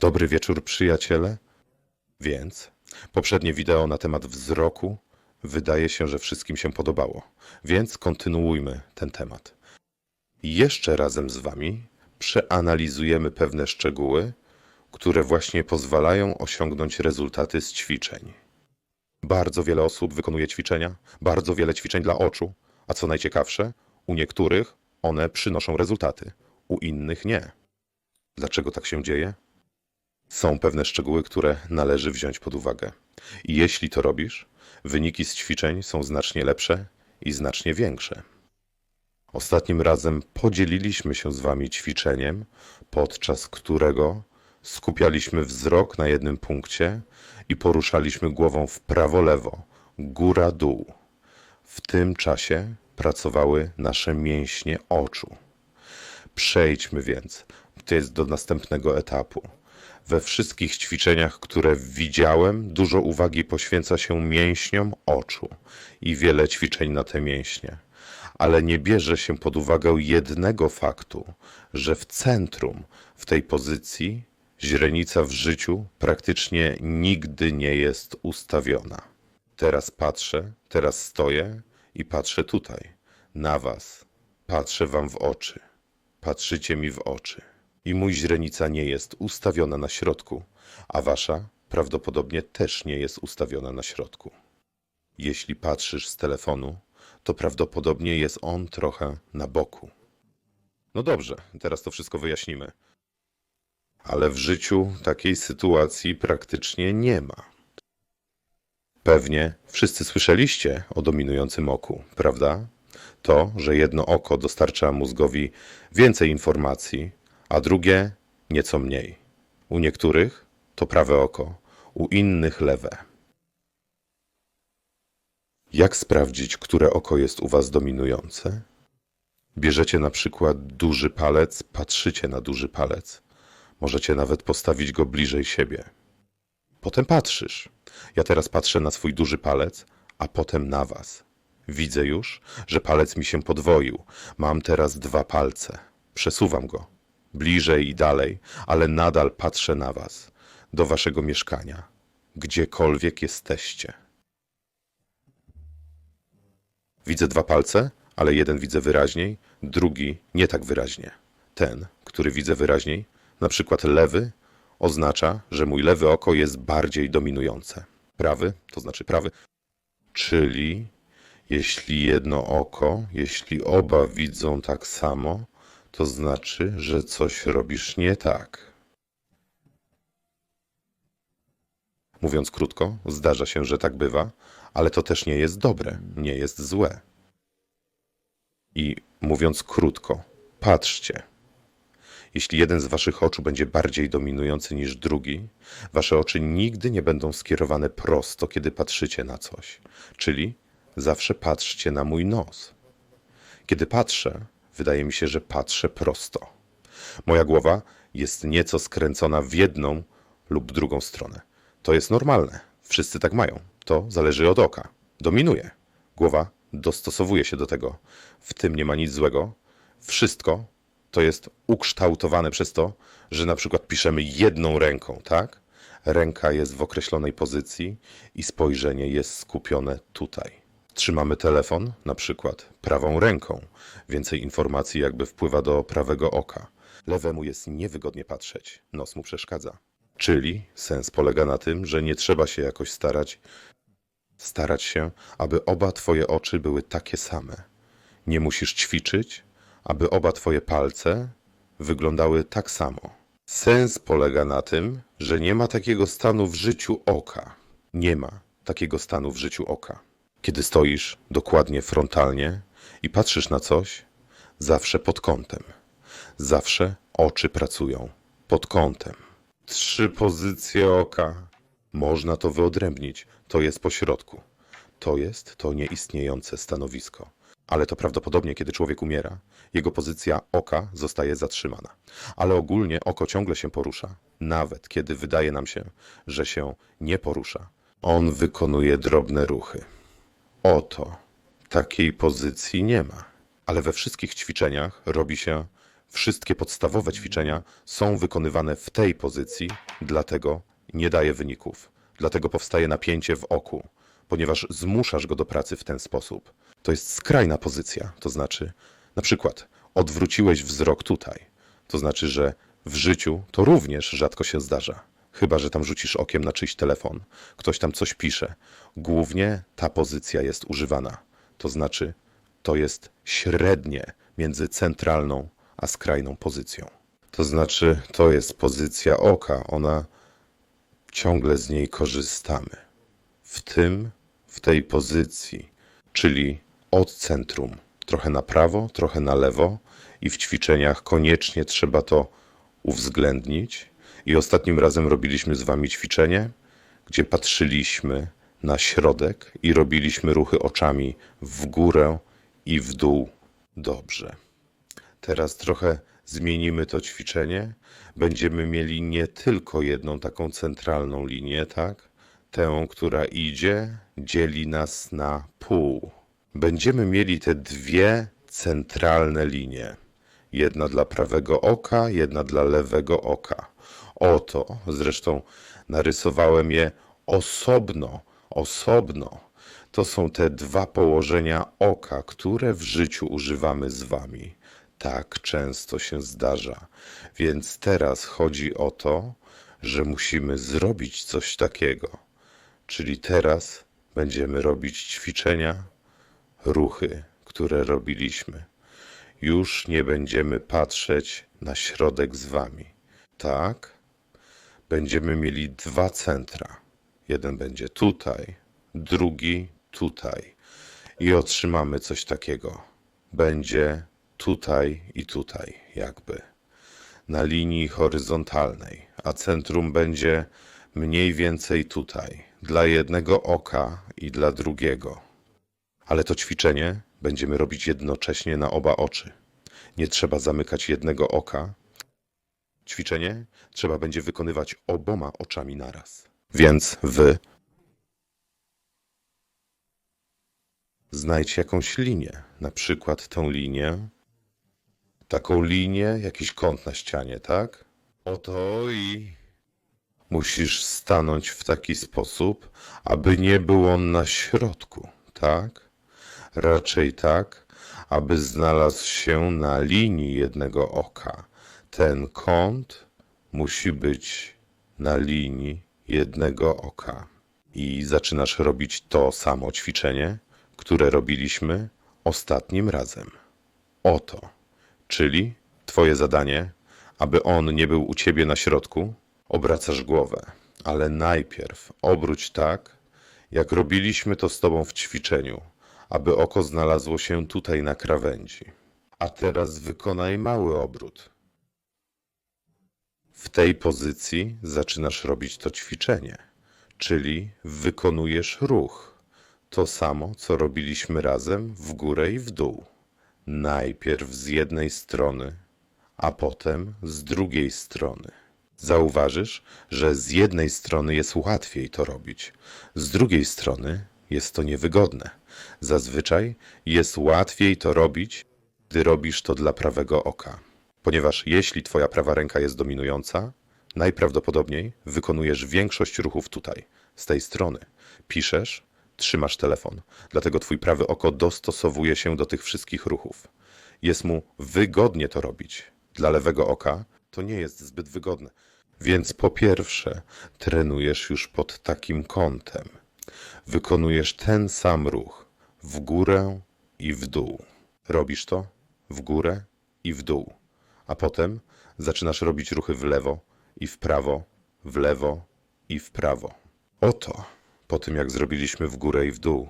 Dobry wieczór, przyjaciele. Więc poprzednie wideo na temat wzroku wydaje się, że wszystkim się podobało, więc kontynuujmy ten temat. Jeszcze razem z Wami przeanalizujemy pewne szczegóły, które właśnie pozwalają osiągnąć rezultaty z ćwiczeń. Bardzo wiele osób wykonuje ćwiczenia, bardzo wiele ćwiczeń dla oczu, a co najciekawsze, u niektórych one przynoszą rezultaty, u innych nie. Dlaczego tak się dzieje? Są pewne szczegóły, które należy wziąć pod uwagę. I jeśli to robisz, wyniki z ćwiczeń są znacznie lepsze i znacznie większe. Ostatnim razem podzieliliśmy się z Wami ćwiczeniem, podczas którego skupialiśmy wzrok na jednym punkcie i poruszaliśmy głową w prawo-lewo, góra-dół. W tym czasie pracowały nasze mięśnie oczu. Przejdźmy więc, to jest do następnego etapu. We wszystkich ćwiczeniach, które widziałem, dużo uwagi poświęca się mięśniom oczu i wiele ćwiczeń na te mięśnie. Ale nie bierze się pod uwagę jednego faktu, że w centrum, w tej pozycji, źrenica w życiu praktycznie nigdy nie jest ustawiona. Teraz patrzę, teraz stoję i patrzę tutaj, na Was. Patrzę Wam w oczy. Patrzycie mi w oczy. I mój źrenica nie jest ustawiona na środku, a Wasza prawdopodobnie też nie jest ustawiona na środku. Jeśli patrzysz z telefonu, to prawdopodobnie jest on trochę na boku. No dobrze, teraz to wszystko wyjaśnimy. Ale w życiu takiej sytuacji praktycznie nie ma. Pewnie wszyscy słyszeliście o dominującym oku, prawda? To, że jedno oko dostarcza mózgowi więcej informacji, a drugie nieco mniej. U niektórych to prawe oko, u innych lewe. Jak sprawdzić, które oko jest u Was dominujące? Bierzecie na przykład duży palec, patrzycie na duży palec. Możecie nawet postawić go bliżej siebie. Potem patrzysz. Ja teraz patrzę na swój duży palec, a potem na Was. Widzę już, że palec mi się podwoił. Mam teraz dwa palce. Przesuwam go. Bliżej i dalej, ale nadal patrzę na Was. Do Waszego mieszkania. Gdziekolwiek jesteście. Widzę dwa palce, ale jeden widzę wyraźniej, drugi nie tak wyraźnie. Ten, który widzę wyraźniej, na przykład lewy, oznacza, że mój lewy oko jest bardziej dominujące. Prawy, to znaczy prawy. Czyli jeśli jedno oko, jeśli oba widzą tak samo, to znaczy, że coś robisz nie tak. Mówiąc krótko, zdarza się, że tak bywa, ale to też nie jest dobre, nie jest złe. I mówiąc krótko, patrzcie. Jeśli jeden z waszych oczu będzie bardziej dominujący niż drugi, wasze oczy nigdy nie będą skierowane prosto, kiedy patrzycie na coś. Czyli zawsze patrzcie na mój nos. Kiedy patrzę, wydaje mi się, że patrzę prosto. Moja głowa jest nieco skręcona w jedną lub drugą stronę. To jest normalne. Wszyscy tak mają. To zależy od oka. Dominuje. Głowa dostosowuje się do tego. W tym nie ma nic złego. Wszystko to jest ukształtowane przez to, że na przykład piszemy jedną ręką, tak? Ręka jest w określonej pozycji i spojrzenie jest skupione tutaj. Trzymamy telefon, na przykład prawą ręką. Więcej informacji jakby wpływa do prawego oka. Lewemu jest niewygodnie patrzeć, nos mu przeszkadza. Czyli sens polega na tym, że nie trzeba się jakoś starać, starać się, aby oba twoje oczy były takie same. Nie musisz ćwiczyć, aby oba twoje palce wyglądały tak samo. Sens polega na tym, że nie ma takiego stanu w życiu oka. Nie ma takiego stanu w życiu oka. Kiedy stoisz dokładnie frontalnie i patrzysz na coś, zawsze pod kątem. Zawsze oczy pracują pod kątem. Trzy pozycje oka. Można to wyodrębnić. To jest pośrodku. To jest to nieistniejące stanowisko. Ale to prawdopodobnie, kiedy człowiek umiera, jego pozycja oka zostaje zatrzymana. Ale ogólnie oko ciągle się porusza, nawet kiedy wydaje nam się, że się nie porusza. On wykonuje drobne ruchy. Oto takiej pozycji nie ma. Ale we wszystkich ćwiczeniach robi się Wszystkie podstawowe ćwiczenia są wykonywane w tej pozycji, dlatego nie daje wyników. Dlatego powstaje napięcie w oku, ponieważ zmuszasz go do pracy w ten sposób. To jest skrajna pozycja, to znaczy, na przykład, odwróciłeś wzrok tutaj. To znaczy, że w życiu to również rzadko się zdarza. Chyba, że tam rzucisz okiem na czyjś telefon, ktoś tam coś pisze. Głównie ta pozycja jest używana. To znaczy, to jest średnie między centralną a skrajną pozycją. To znaczy, to jest pozycja oka, ona ciągle z niej korzystamy. W tym, w tej pozycji, czyli od centrum, trochę na prawo, trochę na lewo, i w ćwiczeniach koniecznie trzeba to uwzględnić. I ostatnim razem robiliśmy z Wami ćwiczenie, gdzie patrzyliśmy na środek i robiliśmy ruchy oczami w górę i w dół. Dobrze. Teraz trochę zmienimy to ćwiczenie. Będziemy mieli nie tylko jedną taką centralną linię, tak? Tę, która idzie, dzieli nas na pół. Będziemy mieli te dwie centralne linie. Jedna dla prawego oka, jedna dla lewego oka. Oto, zresztą narysowałem je osobno, osobno. To są te dwa położenia oka, które w życiu używamy z wami. Tak często się zdarza. Więc teraz chodzi o to, że musimy zrobić coś takiego. Czyli teraz będziemy robić ćwiczenia, ruchy, które robiliśmy. Już nie będziemy patrzeć na środek z wami. Tak? Będziemy mieli dwa centra. Jeden będzie tutaj, drugi tutaj. I otrzymamy coś takiego. Będzie tutaj i tutaj, jakby. Na linii horyzontalnej, a centrum będzie mniej więcej tutaj, dla jednego oka i dla drugiego. Ale to ćwiczenie będziemy robić jednocześnie na oba oczy. Nie trzeba zamykać jednego oka. Ćwiczenie trzeba będzie wykonywać oboma oczami naraz. Więc wy znajdź jakąś linię, na przykład tę linię, taką linię, jakiś kąt na ścianie, tak? Oto i musisz stanąć w taki sposób, aby nie był on na środku, tak? Raczej tak, aby znalazł się na linii jednego oka. Ten kąt musi być na linii jednego oka. I zaczynasz robić to samo ćwiczenie, które robiliśmy ostatnim razem. Oto, czyli Twoje zadanie, aby on nie był u Ciebie na środku, obracasz głowę, ale najpierw obróć tak, jak robiliśmy to z Tobą w ćwiczeniu, aby oko znalazło się tutaj na krawędzi. A teraz wykonaj mały obrót. W tej pozycji zaczynasz robić to ćwiczenie, czyli wykonujesz ruch. To samo, co robiliśmy razem w górę i w dół. Najpierw z jednej strony, a potem z drugiej strony. Zauważysz, że z jednej strony jest łatwiej to robić, z drugiej strony jest to niewygodne. Zazwyczaj jest łatwiej to robić, gdy robisz to dla prawego oka. Ponieważ jeśli twoja prawa ręka jest dominująca, najprawdopodobniej wykonujesz większość ruchów tutaj, z tej strony. Piszesz, trzymasz telefon, dlatego twój prawe oko dostosowuje się do tych wszystkich ruchów. Jest mu wygodnie to robić. Dla lewego oka to nie jest zbyt wygodne. Więc po pierwsze, trenujesz już pod takim kątem. Wykonujesz ten sam ruch w górę i w dół. Robisz to w górę i w dół, a potem zaczynasz robić ruchy w lewo i w prawo, w lewo i w prawo. Oto, po tym jak zrobiliśmy w górę i w dół.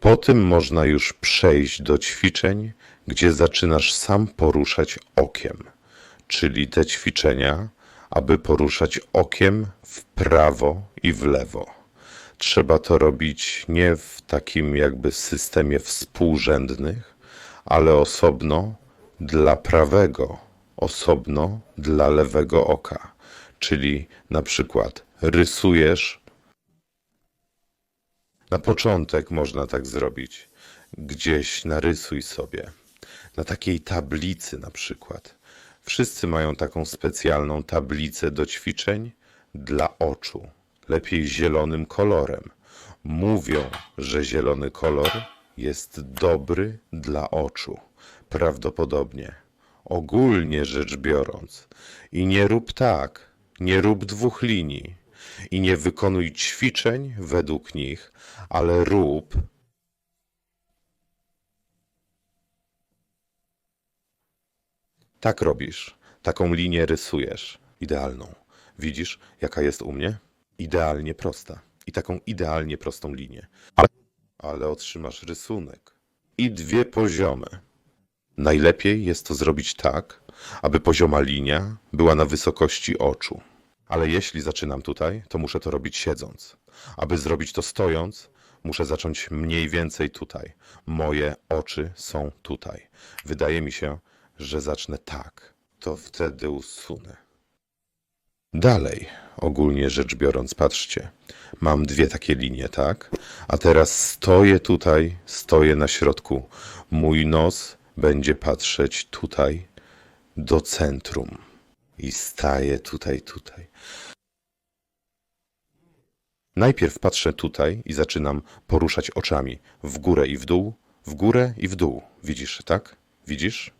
Po tym można już przejść do ćwiczeń, gdzie zaczynasz sam poruszać okiem, czyli te ćwiczenia, aby poruszać okiem w prawo i w lewo. Trzeba to robić nie w takim jakby systemie współrzędnych, ale osobno dla prawego, osobno dla lewego oka. Czyli na przykład rysujesz. Na początek można tak zrobić. Gdzieś narysuj sobie. na takiej tablicy na przykład. Wszyscy mają taką specjalną tablicę do ćwiczeń dla oczu. Lepiej zielonym kolorem. Mówią, że zielony kolor jest dobry dla oczu. Prawdopodobnie. Ogólnie rzecz biorąc. I nie rób tak, nie rób dwóch linii. I nie wykonuj ćwiczeń według nich, ale rób Tak robisz. Taką linię rysujesz. Idealną. Widzisz, jaka jest u mnie? Idealnie prosta. I taką idealnie prostą linię. Ale, ale otrzymasz rysunek. I dwie poziome. Najlepiej jest to zrobić tak, aby pozioma linia była na wysokości oczu. Ale jeśli zaczynam tutaj, to muszę to robić siedząc. Aby zrobić to stojąc, muszę zacząć mniej więcej tutaj. Moje oczy są tutaj. Wydaje mi się, że zacznę tak. To wtedy usunę. Dalej, ogólnie rzecz biorąc, patrzcie. Mam dwie takie linie, tak? A teraz stoję tutaj, stoję na środku. Mój nos będzie patrzeć tutaj do centrum. I staję tutaj, tutaj. Najpierw patrzę tutaj i zaczynam poruszać oczami w górę i w dół, w górę i w dół. Widzisz, tak? Widzisz?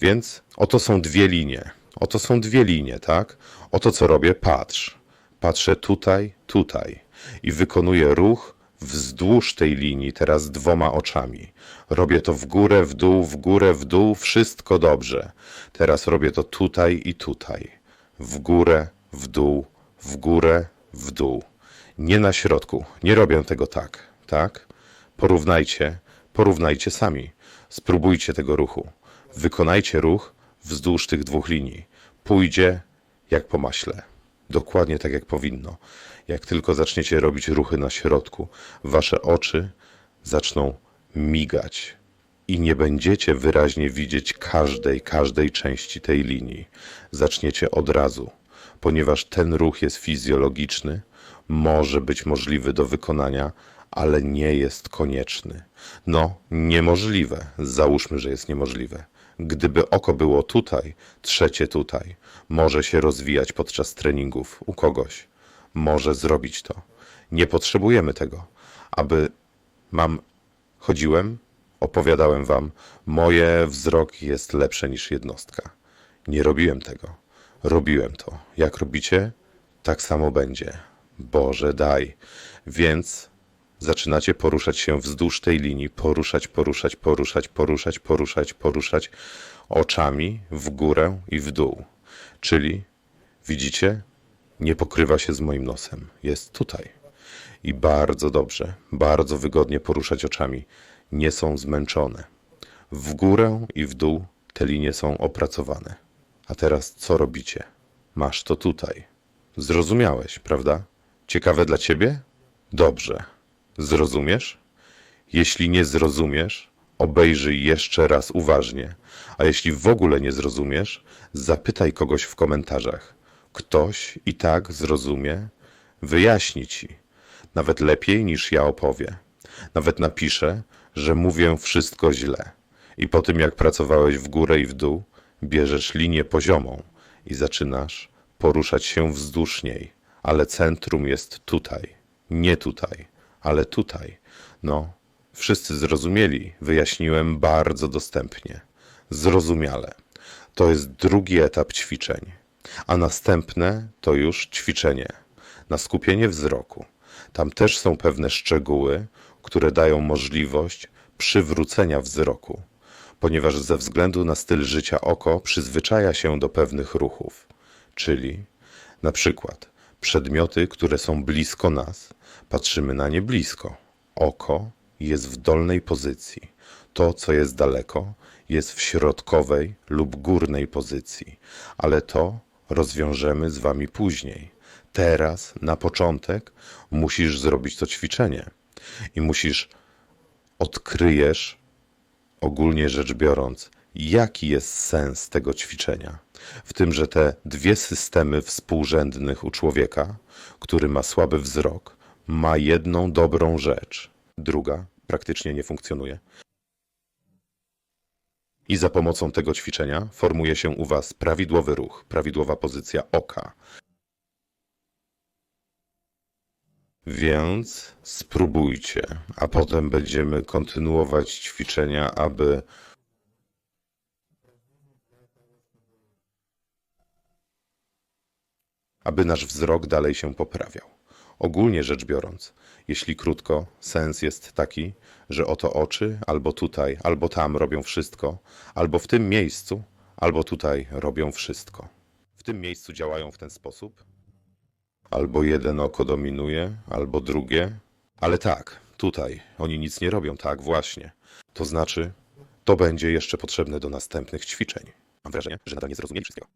Więc oto są dwie linie. Oto są dwie linie, tak? Oto co robię, patrz. Patrzę tutaj, tutaj i wykonuję ruch wzdłuż tej linii teraz dwoma oczami. Robię to w górę, w dół, w górę, w dół, wszystko dobrze. Teraz robię to tutaj i tutaj. W górę, w dół, w górę, w dół. Nie na środku. Nie robię tego tak, tak? Porównajcie, porównajcie sami. Spróbujcie tego ruchu. Wykonajcie ruch wzdłuż tych dwóch linii. Pójdzie jak po maśle. Dokładnie tak jak powinno. Jak tylko zaczniecie robić ruchy na środku, wasze oczy zaczną migać i nie będziecie wyraźnie widzieć każdej, każdej części tej linii. Zaczniecie od razu, ponieważ ten ruch jest fizjologiczny, może być możliwy do wykonania, ale nie jest konieczny. No, niemożliwe. Załóżmy, że jest niemożliwe. Gdyby oko było tutaj, trzecie tutaj, może się rozwijać podczas treningów u kogoś. Może zrobić to. Nie potrzebujemy tego, aby mam chodziłem, opowiadałem wam, moje wzrok jest lepsze niż jednostka. Nie robiłem tego. Robiłem to. Jak robicie, tak samo będzie. Boże, daj. Więc zaczynacie poruszać się wzdłuż tej linii, poruszać, poruszać, poruszać, poruszać, poruszać, poruszać oczami w górę i w dół. Czyli widzicie, nie pokrywa się z moim nosem. Jest tutaj. I bardzo dobrze, bardzo wygodnie poruszać oczami. Nie są zmęczone. W górę i w dół te linie są opracowane. A teraz co robicie? Masz to tutaj. Zrozumiałeś, prawda? Ciekawe dla ciebie? Dobrze. Zrozumiesz? Jeśli nie zrozumiesz, obejrzyj jeszcze raz uważnie, a jeśli w ogóle nie zrozumiesz, zapytaj kogoś w komentarzach. Ktoś i tak zrozumie, wyjaśni ci, nawet lepiej niż ja opowie. Nawet napiszę, że mówię wszystko źle. I po tym jak pracowałeś w górę i w dół, bierzesz linię poziomą i zaczynasz poruszać się wzdłuż niej, ale centrum jest tutaj, nie tutaj, ale tutaj. No, wszyscy zrozumieli, wyjaśniłem bardzo dostępnie. Zrozumiale. To jest drugi etap ćwiczeń, a następne to już ćwiczenie na skupienie wzroku. Tam też są pewne szczegóły, które dają możliwość przywrócenia wzroku, ponieważ ze względu na styl życia oko przyzwyczaja się do pewnych ruchów, czyli na przykład przedmioty, które są blisko nas, patrzymy na nie blisko. Oko jest w dolnej pozycji. To, co jest daleko, jest w środkowej lub górnej pozycji, ale to rozwiążemy z Wami później. Teraz, na początek, musisz zrobić to ćwiczenie i musisz odkryjesz, ogólnie rzecz biorąc, jaki jest sens tego ćwiczenia. W tym, że te dwie systemy współrzędnych u człowieka, który ma słaby wzrok, ma jedną dobrą rzecz. Druga praktycznie nie funkcjonuje. I za pomocą tego ćwiczenia formuje się u Was prawidłowy ruch, prawidłowa pozycja oka. Więc spróbujcie, a potem będziemy kontynuować ćwiczenia, aby aby nasz wzrok dalej się poprawiał. Ogólnie rzecz biorąc, jeśli krótko, sens jest taki, że oto oczy albo tutaj, albo tam robią wszystko, albo w tym miejscu, albo tutaj robią wszystko. W tym miejscu działają w ten sposób. Albo jeden oko dominuje, albo drugie. Ale tak, tutaj oni nic nie robią, tak właśnie. To znaczy, to będzie jeszcze potrzebne do następnych ćwiczeń. Mam wrażenie, że nadal nie zrozumieli wszystkiego.